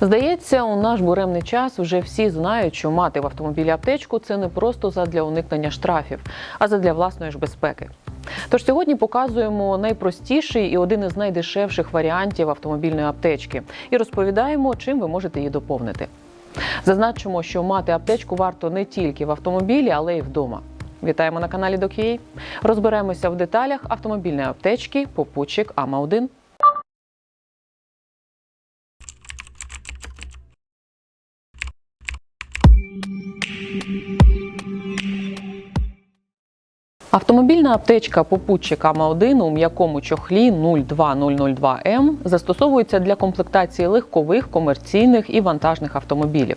Здається, у наш буремний час вже всі знають, що мати в автомобілі аптечку це не просто задля уникнення штрафів, а задля власної ж безпеки. Тож сьогодні показуємо найпростіший і один із найдешевших варіантів автомобільної аптечки і розповідаємо, чим ви можете її доповнити. Зазначимо, що мати аптечку варто не тільки в автомобілі, але й вдома. Вітаємо на каналі Док'єй. Розберемося в деталях автомобільної аптечки Попутчик АМА 1 Автомобільна аптечка попутчик АМА-1 у м'якому чохлі 02002М застосовується для комплектації легкових, комерційних і вантажних автомобілів.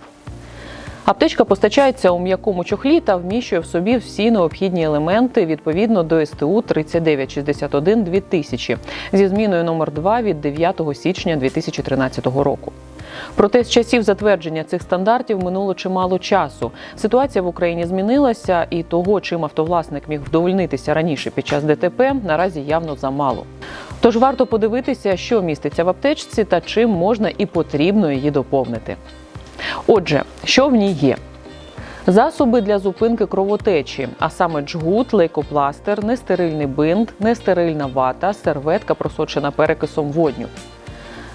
Аптечка постачається у м'якому чохлі та вміщує в собі всі необхідні елементи відповідно до СТУ 3961 2000 зі зміною номер 2 від 9 січня 2013 року. Проте з часів затвердження цих стандартів минуло чимало часу. Ситуація в Україні змінилася, і того, чим автовласник міг вдовольнитися раніше під час ДТП, наразі явно замало. Тож варто подивитися, що міститься в аптечці та чим можна і потрібно її доповнити. Отже, що в ній є? Засоби для зупинки кровотечі, а саме джгут, лейкопластир, нестерильний бинт, нестерильна вата, серветка, просочена перекисом водню.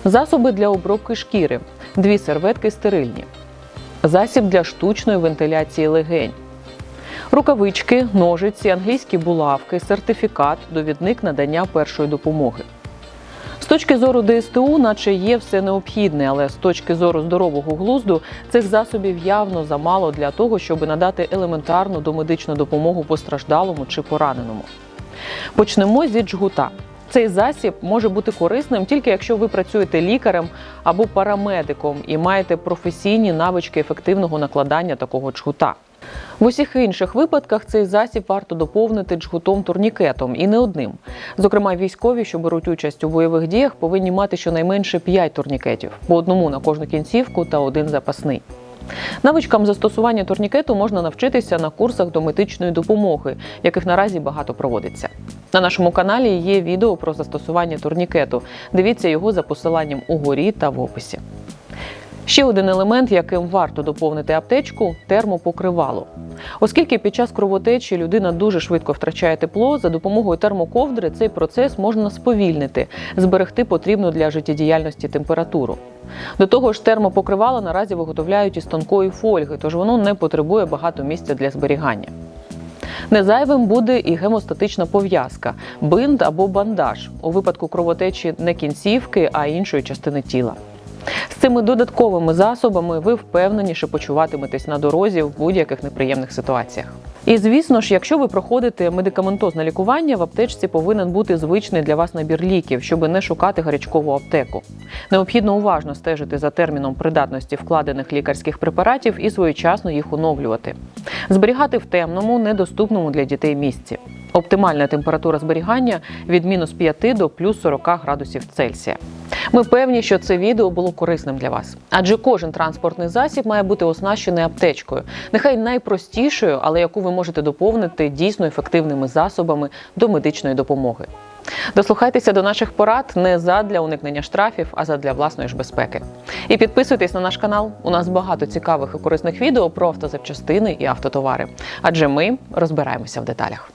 Засоби для обробки шкіри, дві серветки стерильні. Засіб для штучної вентиляції легень. Рукавички, ножиці, англійські булавки, сертифікат, довідник надання першої допомоги. З точки зору ДСТУ, наче є все необхідне, але з точки зору здорового глузду цих засобів явно замало для того, щоб надати елементарну домедичну допомогу постраждалому чи пораненому. Почнемо зі джгута. Цей засіб може бути корисним тільки якщо ви працюєте лікарем або парамедиком і маєте професійні навички ефективного накладання такого джгута. В усіх інших випадках цей засіб варто доповнити джгутом-турнікетом і не одним. Зокрема, військові, що беруть участь у бойових діях, повинні мати щонайменше 5 турнікетів по одному на кожну кінцівку та один запасний. Навичкам застосування турнікету можна навчитися на курсах до медичної допомоги, яких наразі багато проводиться. На нашому каналі є відео про застосування турнікету. Дивіться його за посиланням угорі та в описі. Ще один елемент, яким варто доповнити аптечку термопокривало. Оскільки під час кровотечі людина дуже швидко втрачає тепло, за допомогою термоковдри цей процес можна сповільнити, зберегти потрібну для життєдіяльності температуру. До того ж, термопокривало наразі виготовляють із тонкої фольги, тож воно не потребує багато місця для зберігання. Незайвим буде і гемостатична пов'язка, бинт або бандаж у випадку кровотечі не кінцівки, а іншої частини тіла. З цими додатковими засобами ви впевненіше почуватиметесь на дорозі в будь-яких неприємних ситуаціях. І звісно ж, якщо ви проходите медикаментозне лікування, в аптечці повинен бути звичний для вас набір ліків, щоб не шукати гарячкову аптеку. Необхідно уважно стежити за терміном придатності вкладених лікарських препаратів і своєчасно їх оновлювати. Зберігати в темному, недоступному для дітей місці. Оптимальна температура зберігання від мінус 5 до плюс 40 градусів Цельсія. Ми певні, що це відео було корисним для вас, адже кожен транспортний засіб має бути оснащений аптечкою, нехай найпростішою, але яку ви можете доповнити дійсно ефективними засобами до медичної допомоги. Дослухайтеся до наших порад не задля уникнення штрафів, а задля власної ж безпеки. І підписуйтесь на наш канал. У нас багато цікавих і корисних відео про автозапчастини і автотовари. Адже ми розбираємося в деталях.